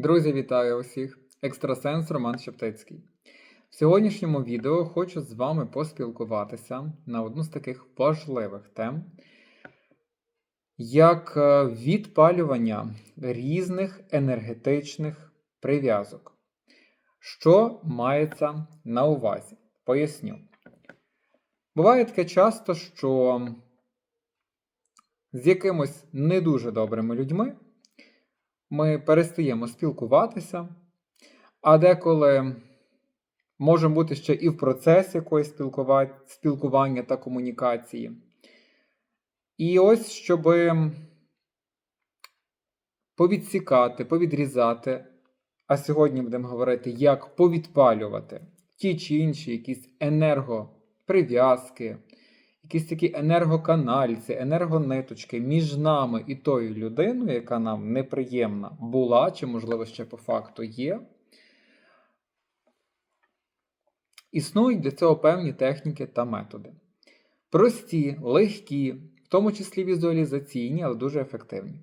Друзі, вітаю усіх! Екстрасенс Роман Шептицький. В сьогоднішньому відео хочу з вами поспілкуватися на одну з таких важливих тем, як е, відпалювання різних енергетичних прив'язок. Що мається на увазі? Поясню. Буває таке часто, що з якимось не дуже добрими людьми ми перестаємо спілкуватися, а деколи можемо бути ще і в процесі спілкува- спілкування та комунікації. І ось, щоб повідсікати, повідрізати, а сьогодні будемо говорити, як повідпалювати ті чи інші якісь енергоприв'язки, якісь такі енергоканальці, енергониточки між нами і тою людиною, яка нам неприємна була, чи, можливо, ще по факту є. Існують для цього певні техніки та методи. Прості, легкі, в тому числі візуалізаційні, але дуже ефективні.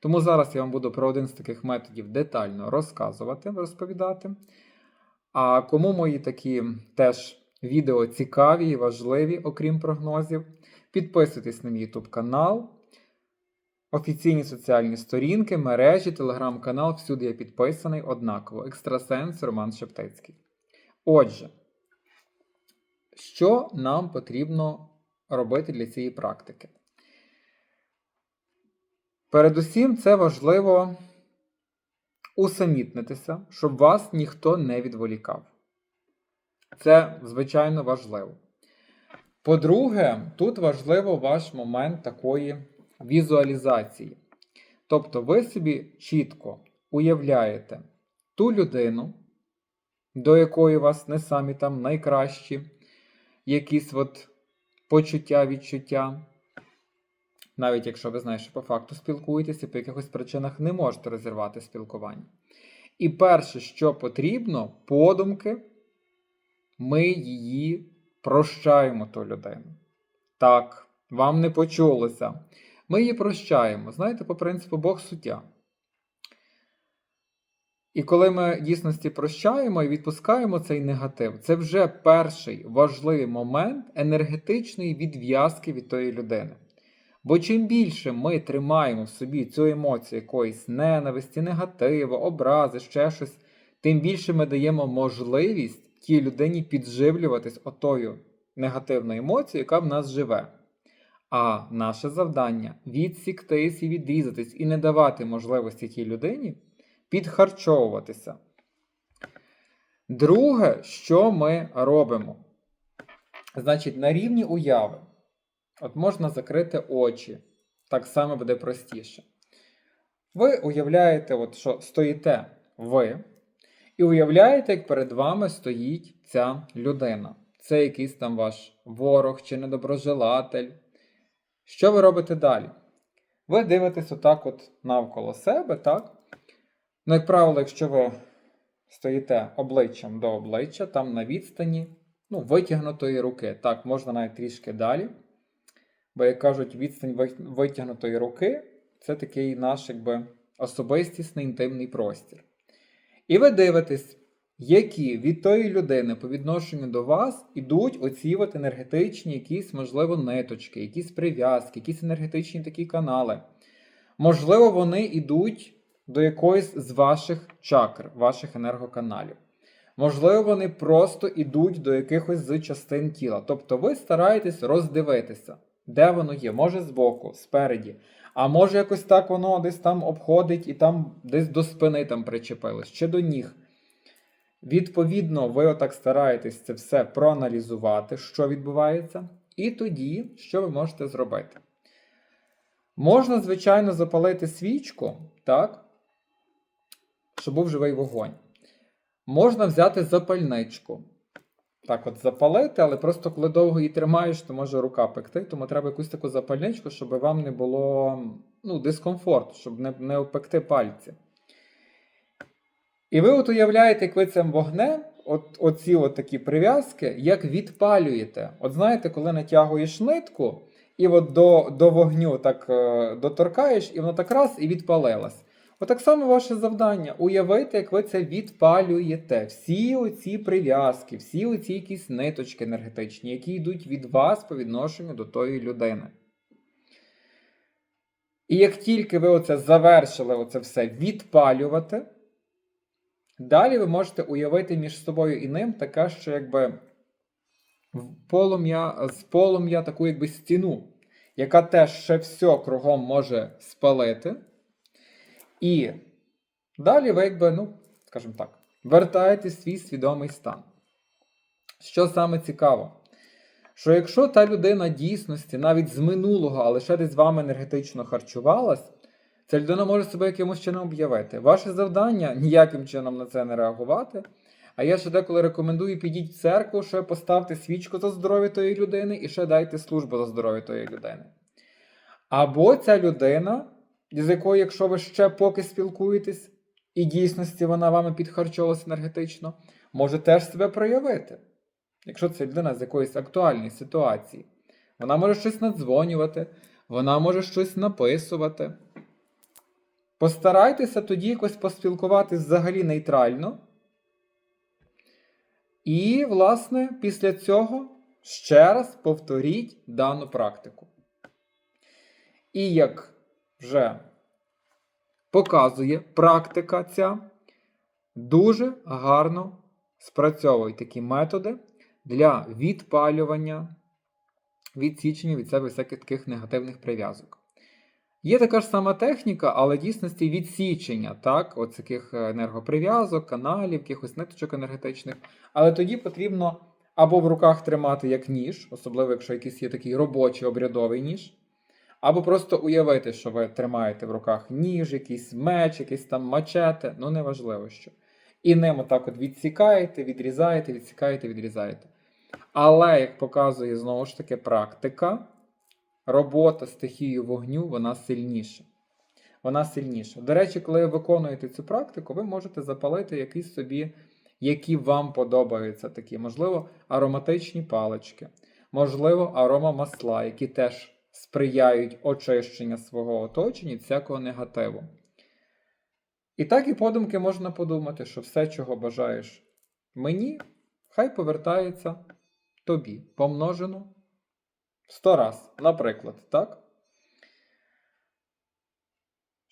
Тому зараз я вам буду про один з таких методів детально розказувати, розповідати. А кому мої такі теж відео цікаві і важливі, окрім прогнозів, підписуйтесь на мій YouTube канал, офіційні соціальні сторінки, мережі, телеграм-канал, всюди я підписаний однаково. Екстрасенс Роман Шептицький. Отже, що нам потрібно робити для цієї практики? Передусім, це важливо усамітнитися, щоб вас ніхто не відволікав. Це, звичайно, важливо. По-друге, тут важливо ваш момент такої візуалізації. Тобто, ви собі чітко уявляєте ту людину, до якої у вас не самі там найкращі якісь от почуття, відчуття. Навіть якщо ви знаєте, що по факту спілкуєтеся, по якихось причинах не можете розірвати спілкування. І перше, що потрібно, подумки, ми її прощаємо ту людину. Так, вам не почулося. Ми її прощаємо. Знаєте, по принципу Бог суття. І коли ми дійсності прощаємо і відпускаємо цей негатив, це вже перший важливий момент енергетичної відв'язки від тої людини. Бо чим більше ми тримаємо в собі цю емоцію якоїсь ненависті, негативу, образи, ще щось, тим більше ми даємо можливість тій людині підживлюватись отою негативною емоцією, яка в нас живе. А наше завдання відсіктись і відрізатись і не давати можливості тій людині підхарчовуватися. Друге, що ми робимо? Значить, на рівні уяви. От можна закрити очі. Так само буде простіше. Ви уявляєте, от, що стоїте ви, і уявляєте, як перед вами стоїть ця людина. Це якийсь там ваш ворог чи недоброжелатель. Що ви робите далі? Ви дивитесь отак от навколо себе, так? Ну, як правило, якщо ви стоїте обличчям до обличчя, там на відстані ну, витягнутої руки. Так, можна навіть трішки далі. Бо, як кажуть, відстань витягнутої руки це такий наш якби, особистісний інтимний простір. І ви дивитесь, які від тої людини по відношенню до вас ідуть оці от енергетичні, якісь, можливо, ниточки, якісь прив'язки, якісь енергетичні такі канали. Можливо, вони йдуть до якоїсь з ваших чакр, ваших енергоканалів. Можливо, вони просто йдуть до якихось з частин тіла. Тобто ви стараєтесь роздивитися, де воно є. Може збоку, спереді. А може якось так воно десь там обходить і там десь до спини там причепилось, чи до ніг. Відповідно, ви отак стараєтесь це все проаналізувати, що відбувається, і тоді, що ви можете зробити? Можна, звичайно, запалити свічку, так, щоб був живий вогонь. Можна взяти запальничку. Так, от запалити, але просто коли довго її тримаєш, то може рука пекти, тому треба якусь таку запальничку, щоб вам не було ну, дискомфорту, щоб не, не опекти пальці. І ви от уявляєте, як ви цим вогнем, от, оці от такі прив'язки, як відпалюєте. От знаєте, коли натягуєш нитку, і от до, до вогню так е, доторкаєш, і воно так раз і відпалилось. Отак само ваше завдання уявити, як ви це відпалюєте. Всі оці прив'язки, всі оці якісь ниточки енергетичні, які йдуть від вас по відношенню до тої людини. І як тільки ви оце завершили оце все відпалювати, далі ви можете уявити між собою і ним таке, що якби полум'я, з полум'я таку якби стіну, яка теж ще все кругом може спалити. І далі ви, якби, ну, скажімо так, вертаєте свій свідомий стан. Що саме цікаво, що якщо та людина дійсності навіть з минулого, але ще десь з вами енергетично харчувалась, ця людина може себе якимось чином об'явити. Ваше завдання ніяким чином на це не реагувати. А я ще деколи рекомендую підіть в церкву, ще поставте свічку за здоров'я тої людини і ще дайте службу за здоров'я тої людини. Або ця людина, з якою, якщо ви ще поки спілкуєтесь, і дійсності вона вами підхарчовувалась енергетично, може теж себе проявити. Якщо це людина з якоїсь актуальної ситуації, вона може щось надзвонювати, вона може щось написувати. Постарайтеся тоді якось поспілкуватись взагалі нейтрально. І, власне, після цього ще раз повторіть дану практику. І як вже показує практика ця, дуже гарно спрацьовують такі методи для відпалювання, відсічення від себе всяких таких негативних прив'язок. Є така ж сама техніка, але в дійсності відсічення так, от таких енергоприв'язок, каналів, якихось ниточок енергетичних. Але тоді потрібно або в руках тримати як ніж, особливо якщо якийсь є такий робочий обрядовий ніж, або просто уявити, що ви тримаєте в руках ніж, якийсь меч, якийсь там мачете, ну неважливо що. І ним отак от відсікаєте, відрізаєте, відсікаєте, відрізаєте. Але, як показує знову ж таки практика, робота стихією вогню, вона сильніша. Вона сильніша. До речі, коли ви виконуєте цю практику, ви можете запалити якісь собі, які вам подобаються такі, можливо, ароматичні палички, можливо, аромамасла, які теж сприяють очищенню свого оточення всякого негативу. І так і подумки можна подумати, що все, чого бажаєш мені, хай повертається тобі, помножено в 100 раз, наприклад, так?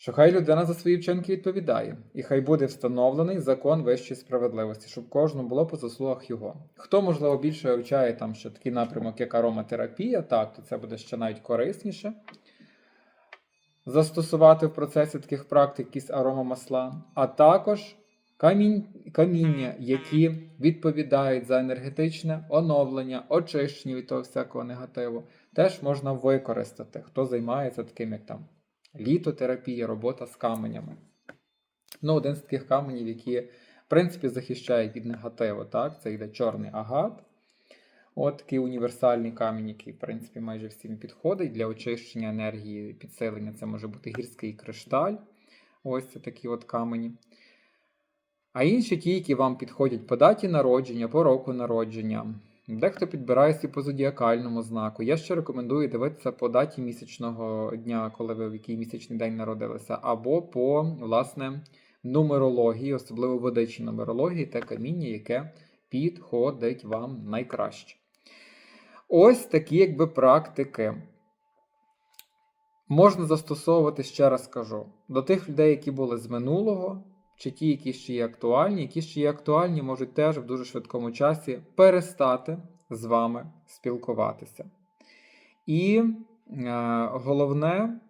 Що хай людина за свої вчинки відповідає, і хай буде встановлений закон вищої справедливості, щоб кожному було по заслугах його. Хто, можливо, більше вивчає там ще такий напрямок, як ароматерапія, так, то це буде ще навіть корисніше. Застосувати в процесі таких практик якісь аромамасла, а також камінь, каміння, які відповідають за енергетичне оновлення, очищення від того всякого негативу, теж можна використати, хто займається таким, як там літотерапія, робота з каменями. Ну, один з таких каменів, які, в принципі, захищають від негативу. так? Це йде чорний агат. От такий універсальний камінь, який, в принципі, майже всім підходить для очищення енергії, підсилення. Це може бути гірський кришталь. Ось це такі от камені. А інші ті, які вам підходять по даті народження, по року народження. Дехто підбирає собі по зодіакальному знаку. Я ще рекомендую дивитися по даті місячного дня, коли ви в який місячний день народилися, або по власне нумерології, особливо водичій нумерології, те каміння, яке підходить вам найкраще. Ось такі якби практики. Можна застосовувати, ще раз кажу, до тих людей, які були з минулого, чи ті, які ще є актуальні, які ще є актуальні, можуть теж в дуже швидкому часі перестати з вами спілкуватися. І е, головне,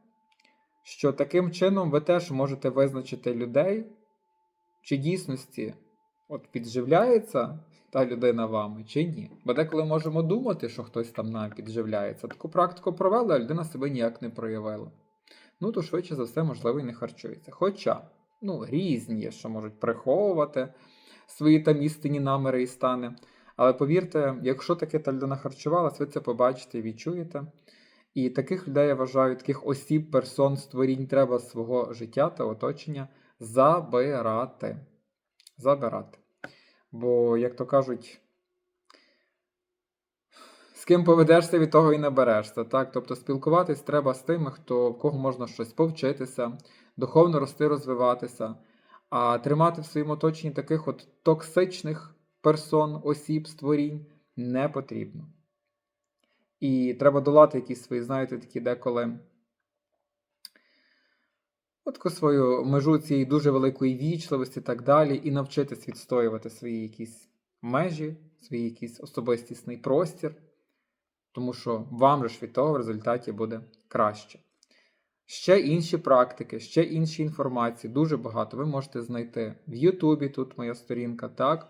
що таким чином ви теж можете визначити людей, чи дійсності от підживляється та людина вами, чи ні. Бо деколи можемо думати, що хтось там нам підживляється. Таку практику провели, а людина себе ніяк не проявила. Ну, то швидше за все, можливо, і не харчується. Хоча ну, різні що можуть приховувати свої там істинні наміри і стани. Але повірте, якщо таке та харчувалась, ви це побачите і відчуєте. І таких людей я вважаю, таких осіб, персон, створінь треба свого життя та оточення забирати. Забирати. Бо, як то кажуть, з ким поведешся, від того і не берешся. Так? Тобто спілкуватись треба з тими, хто, в кого можна щось повчитися, духовно рости, розвиватися, а тримати в своєму оточенні таких от токсичних персон, осіб, створінь не потрібно. І треба долати якісь свої, знаєте, такі деколи. От свою межу цієї дуже великої вічливості і так далі, і навчитись відстоювати свої якісь межі, свій якийсь особистісний простір, тому що вам же ж від того в результаті буде краще. Ще інші практики, ще інші інформації, дуже багато ви можете знайти в Ютубі, тут моя сторінка, так.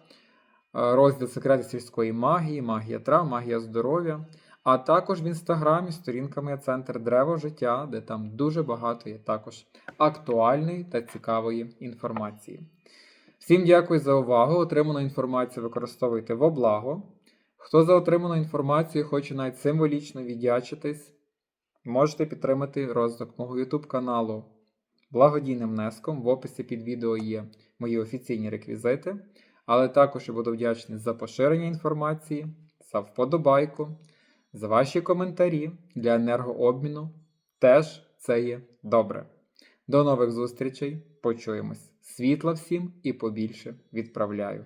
Е, Розділ секрети сільської магії, магія трав, магія здоров'я. А також в інстаграмі сторінка моя центр Древо життя, де там дуже багато є також актуальної та цікавої інформації. Всім дякую за увагу. Отриману інформацію використовуйте во благо. Хто за отриману інформацію хоче навіть символічно віддячитись, можете підтримати розвиток мого YouTube каналу благодійним внеском. В описі під відео є мої офіційні реквізити. Але також я буду вдячний за поширення інформації, за вподобайку, за ваші коментарі для енергообміну. Теж це є добре. До нових зустрічей. Почуємось. Світла всім і побільше відправляю.